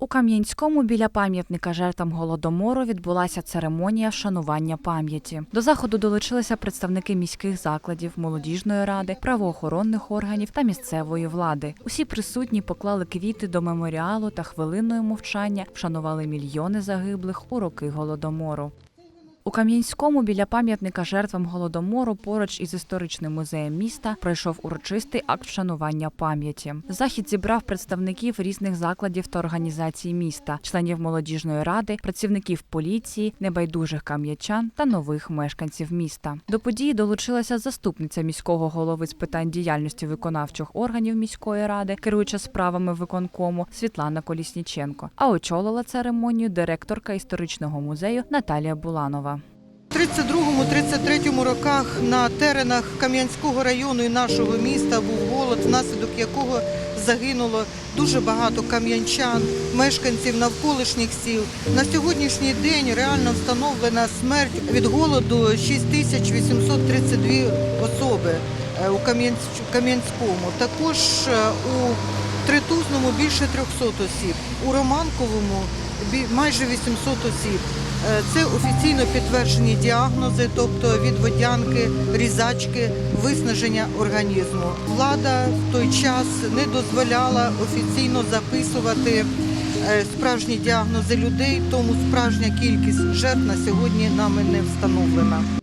У Кам'янському біля пам'ятника жертвам голодомору відбулася церемонія вшанування пам'яті. До заходу долучилися представники міських закладів, молодіжної ради, правоохоронних органів та місцевої влади. Усі присутні поклали квіти до меморіалу та хвилиною мовчання вшанували мільйони загиблих у роки голодомору. У Кам'янському біля пам'ятника жертвам голодомору поруч із історичним музеєм міста пройшов урочистий акт вшанування пам'яті. Захід зібрав представників різних закладів та організацій міста, членів молодіжної ради, працівників поліції, небайдужих кам'ячан та нових мешканців міста. До події долучилася заступниця міського голови з питань діяльності виконавчих органів міської ради, керуюча справами виконкому Світлана Колісніченко. А очолила церемонію директорка історичного музею Наталія Буланова. У 32-33 роках на теренах Кам'янського району і нашого міста був голод, внаслідок якого загинуло дуже багато кам'янчан, мешканців навколишніх сіл. На сьогоднішній день реально встановлена смерть від голоду 6832 особи е, у Кам'янсь- Кам'янському. Також е, у Тритузному більше 300 осіб, у Романковому майже 800 осіб. Е, Це офіційно підтверджені діагнози, тобто від водянки, різачки, виснаження організму. Влада в той час не дозволяла офіційно записувати е, справжні діагнози людей, тому справжня кількість жертв на сьогодні нами не встановлена.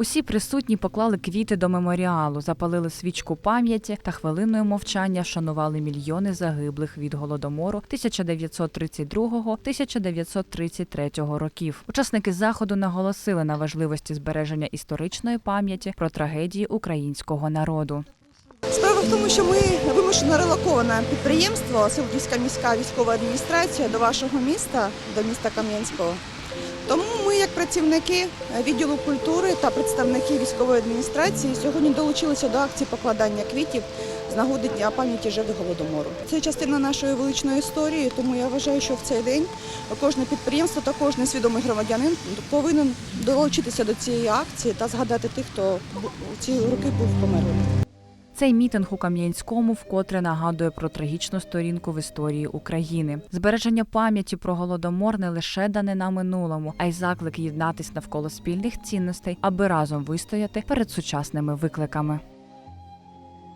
Усі присутні поклали квіти до меморіалу, запалили свічку пам'яті та хвилиною мовчання вшанували мільйони загиблих від голодомору 1932-1933 років. Учасники заходу наголосили на важливості збереження історичної пам'яті про трагедії українського народу. Справа в тому, що ми вимушено релоковане підприємство Силківська міська військова адміністрація до вашого міста, до міста Кам'янського. Тому ми, як працівники відділу культури та представники військової адміністрації, сьогодні долучилися до акції покладання квітів з нагоди Дня пам'яті жертв голодомору. Це частина нашої величної історії, тому я вважаю, що в цей день кожне підприємство та кожен свідомий громадянин повинен долучитися до цієї акції та згадати тих, хто у ці роки був померлим. Цей мітинг у Кам'янському вкотре нагадує про трагічну сторінку в історії України. Збереження пам'яті про голодомор не лише дане на минулому, а й заклик єднатись навколо спільних цінностей, аби разом вистояти перед сучасними викликами.